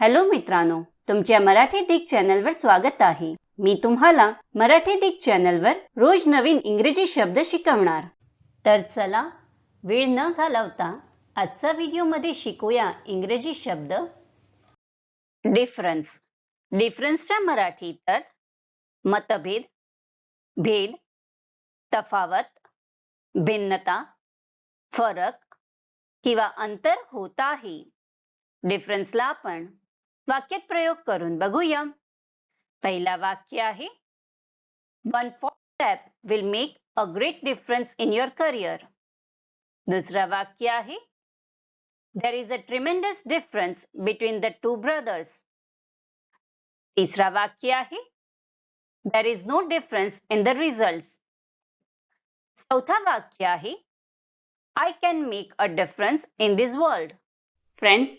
Hello मित्रांनो तुमच्या मराठी दिग चॅनलवर स्वागत आहे. मी तुम्हाला मराठी दिग चॅनलवर रोज नवीन इंग्रजी शब्द शिकवणार. तर चला वेळ न घालवता आजचा व्हिडिओमध्ये शिकूया इंग्रजी शब्द. डिफरन्स डिफरन्सच्या मराठी तर मतभेद भेद तफावत भिन्नता फरक किंवा अंतर होत आहे. डिफरन्सला आपण वाक्यात प्रयोग करून बघूया. पहिला वाक्य आहे one step will make a great difference in your career दुसरा वाक्य आहे there is a tremendous difference between the two brothers तिसरा वाक्य आहे there is no difference in the result चौथा वाक्य आहे I can make a difference in this world friends